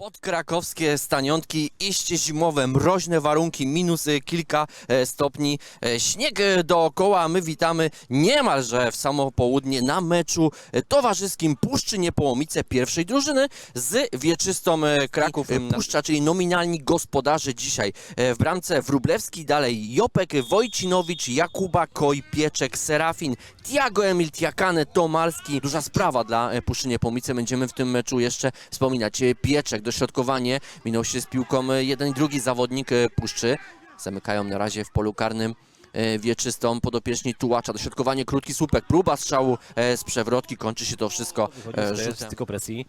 Podkrakowskie staniątki, iście zimowe, mroźne warunki, minusy kilka e, stopni, e, śnieg dookoła. My witamy niemalże w samo południe na meczu towarzyskim Puszczy Niepołomice pierwszej drużyny z Wieczystą e, Kraków. Puszcza, czyli nominalni gospodarze dzisiaj w bramce Wróblewski, dalej Jopek, Wojcinowicz, Jakuba, Koj, Pieczek, Serafin, Tiago Emil, Tiakane, Tomalski. Duża sprawa dla Puszczy Niepołomice. Będziemy w tym meczu jeszcze wspominać. Pieczek, dośrodkowanie, minął się z piłką e, jeden i drugi zawodnik e, Puszczy. Zamykają na razie w polu karnym e, wieczystą podopieczni Tułacza. Dośrodkowanie, krótki słupek, próba strzału z przewrotki. Kończy się to wszystko rzutem. tylko presji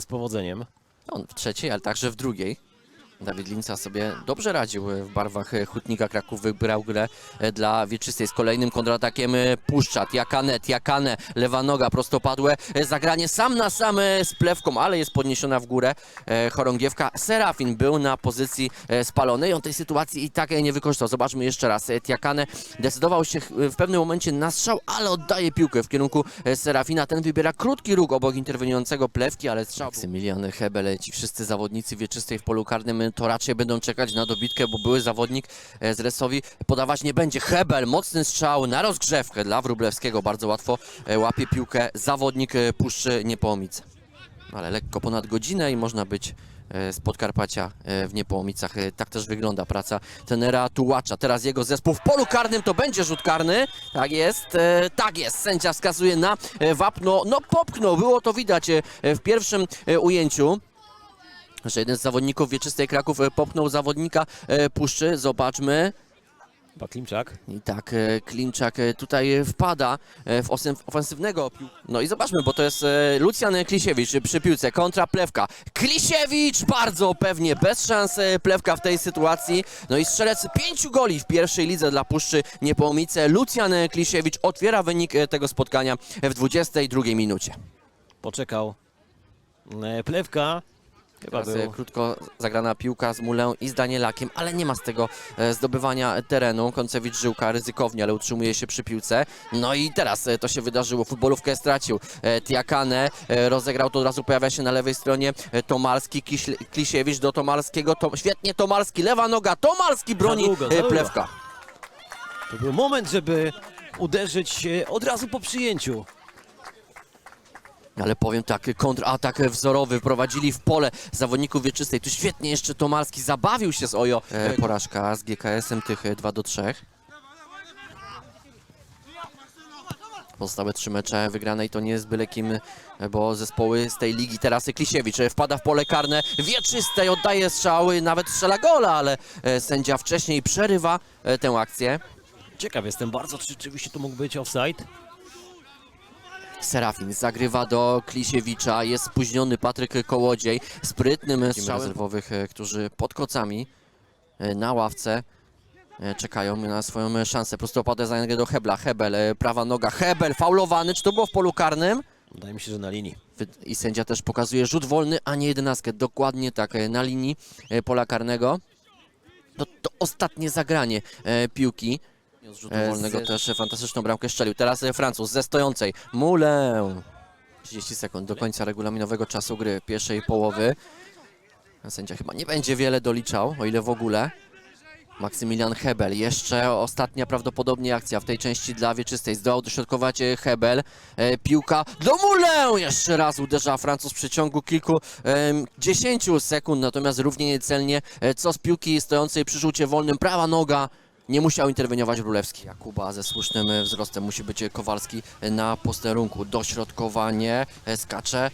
z powodzeniem. On w trzeciej, ale także w drugiej. Dawid Linca sobie dobrze radził e, w barwach e, Hutnika Kraków, wybrał grę e, dla Wieczystej z kolejnym kontratakiem e, Puszcza, Tiakane, Tiakane, lewa noga, prostopadłe, zagranie sam na sam z plewką, ale jest podniesiona w górę chorągiewka. Serafin był na pozycji spalonej, on tej sytuacji i tak nie wykorzystał. Zobaczmy jeszcze raz, e, Tiakane decydował się w pewnym momencie na strzał, ale oddaje piłkę w kierunku Serafina, ten wybiera krótki róg obok interweniującego plewki, ale strzał. Maksymilian Hebel, ci wszyscy zawodnicy wieczystej w polu karnym to raczej będą czekać na dobitkę, bo były zawodnik e, z Resowi podawać nie będzie. Hebel, mocny strzał na rozgrzewkę dla Wróblewskiego, bardzo łatwo e, łapie piłkę zawodnik e, Puszczy Niepołomice. Ale lekko ponad godzinę i można być z Podkarpacia w Niepołomicach. Tak też wygląda praca tenera Tułacza. Teraz jego zespół w polu karnym to będzie rzut karny. Tak jest, tak jest. Sędzia wskazuje na wapno. No popchnął, było to widać w pierwszym ujęciu. Że jeden z zawodników wieczystej Kraków e, popchnął zawodnika e, Puszczy. Zobaczmy. Baklimczak. I tak e, Klimczak tutaj wpada w ofensywnego. No i zobaczmy, bo to jest Lucjan Klisiewicz przy piłce, kontra Plewka. Klisiewicz bardzo pewnie, bez szans Plewka w tej sytuacji. No i strzelec pięciu goli w pierwszej lidze dla Puszczy Niepołomice. Lucjan Klisiewicz otwiera wynik tego spotkania w 22 minucie. Poczekał. Plewka. Chyba Teraz był. krótko zagrana piłka z Mulę i z Danielakiem, ale nie ma z tego e, zdobywania terenu. Koncewicz żyłka ryzykownie, ale utrzymuje się przy piłce. No i teraz e, to się wydarzyło. Futbolówkę stracił. E, Tiakane rozegrał, to od razu pojawia się na lewej stronie Tomalski, Kiśle, Klisiewicz do Tomalskiego. To, świetnie Tomalski, lewa noga, Tomalski broni Za długo, za długo. Plewka. To był moment, żeby uderzyć od razu po przyjęciu. Ale powiem tak, kontratak wzorowy prowadzili w pole zawodników wieczystej. Tu świetnie jeszcze Tomalski zabawił się z Ojo. E, porażka z GKS-em tych e, 2 do 3. Pozostałe trzy mecze wygrane i to nie jest byle kim, e, bo zespoły z tej ligi teraz Klisiewicz e, wpada w pole karne wieczystej, oddaje strzały, nawet strzela gola, ale e, sędzia wcześniej przerywa e, tę akcję. Ciekaw jestem bardzo, czy rzeczywiście to mógł być offside. Serafin zagrywa do Klisiewicza, jest spóźniony Patryk Kołodziej, sprytnym strzałem rezerwowych, e, którzy pod kocami e, na ławce e, czekają na swoją szansę. Prostopadę za do Hebla, Hebel, prawa noga, Hebel faulowany, czy to było w polu karnym? Wydaje mi się, że na linii. I sędzia też pokazuje rzut wolny, a nie jedenastkę, dokładnie tak, na linii pola karnego. To, to ostatnie zagranie piłki. Z rzutu E, wolnego z- też e, fantastyczną bramkę strzelił. Teraz e, Francuz ze stojącej. Mulę. 30 sekund do końca regulaminowego czasu gry pierwszej połowy. Sędzia chyba nie będzie wiele doliczał, o ile w ogóle. Maksymilian Hebel, jeszcze ostatnia prawdopodobnie akcja w tej części dla Wieczystej. Zdołał dośrodkować e, Hebel. E, piłka do Mulę! Jeszcze raz uderza Francuz w przeciągu kilku em, 10 sekund, natomiast równie niecelnie e, co z piłki stojącej przy rzucie wolnym. Prawa noga. Nie musiał interweniować Brulewski. Jakuba ze słusznym wzrostem musi być Kowalski na posterunku. Dośrodkowanie, e, skacze.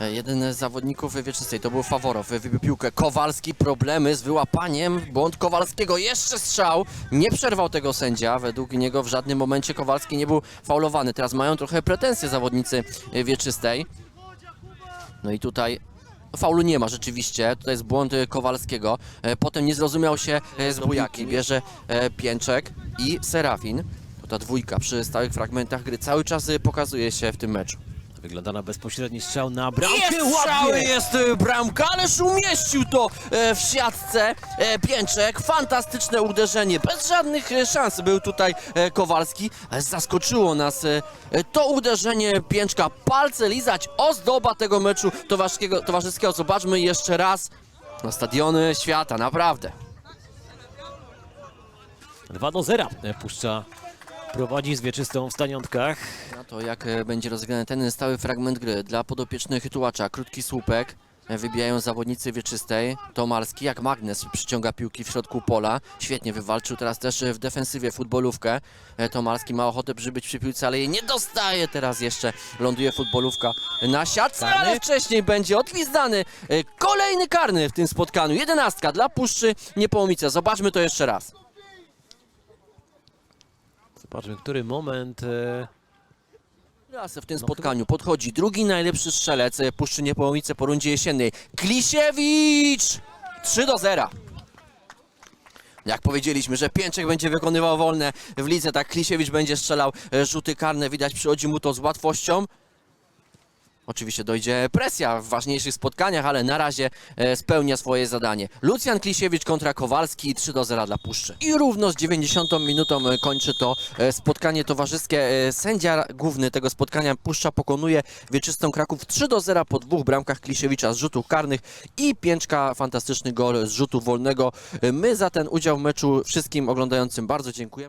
E, Jeden z zawodników wieczystej to był Faworow, wybił piłkę. Kowalski, problemy z wyłapaniem, błąd Kowalskiego, jeszcze strzał. Nie przerwał tego sędzia, według niego w żadnym momencie Kowalski nie był faulowany. Teraz mają trochę pretensje zawodnicy e, wieczystej. No i tutaj faulu nie ma rzeczywiście, tutaj jest błąd e, Kowalskiego. E, Potem nie zrozumiał się e, z Bujaki, bierze e, Pięczek i Serafin. To ta dwójka przy stałych fragmentach gry cały czas e, pokazuje się w tym meczu. Wygląda na bezpośredni strzał na bramkę. Jest strzał, Ładnie! jest y, bramka, ależ umieścił to e, w siatce e, Pięczek. Fantastyczne uderzenie, bez żadnych e, szans był tutaj e, Kowalski. Zaskoczyło nas e, e, to uderzenie Pięczka. Palce lizać, ozdoba tego meczu towarzyskiego. towarzyskiego. Zobaczmy jeszcze raz na stadiony świata, naprawdę. 2 do 0. Puszcza prowadzi z wieczystą w staniątkach. Na to, jak e, będzie rozegrany ten stały fragment gry dla podopiecznych tułacza. Krótki słupek. e, Wybijają zawodnicy wieczystej. Tomalski jak magnes przyciąga piłki w środku pola. Świetnie wywalczył teraz też e, w defensywie futbolówkę. Tomalski ma ochotę przybyć przy piłce, ale jej nie dostaje. Teraz jeszcze ląduje futbolówka na siatce, Karny? ale wcześniej będzie odlizdany. e, Kolejny karny w tym spotkaniu. Jedenastka dla Puszczy Niepołomice. Zobaczmy to jeszcze raz. Zobaczmy, który moment. e, Raz w tym spotkaniu podchodzi drugi najlepszy strzelec e, Puszczy Niepołomice po rundzie jesiennej. Klisiewicz! 3 do 0. Jak powiedzieliśmy, że Pięczek będzie wykonywał wolne w lidze, tak Klisiewicz będzie strzelał e, rzuty karne. Widać, przychodzi mu to z łatwością. Oczywiście dojdzie presja w ważniejszych spotkaniach, ale na razie e, spełnia swoje zadanie. Lucjan Klisiewicz kontra Kowalski 3 do 0 dla Puszczy. I równo z 90 minutą e, kończy to e, spotkanie towarzyskie. Sędzia główny tego spotkania Puszcza pokonuje Wieczystą Kraków 3 do 0 po dwóch bramkach Klisiewicza z rzutów karnych i Pięczka fantastyczny gol z rzutu wolnego. My za ten udział w meczu wszystkim oglądającym bardzo dziękujemy.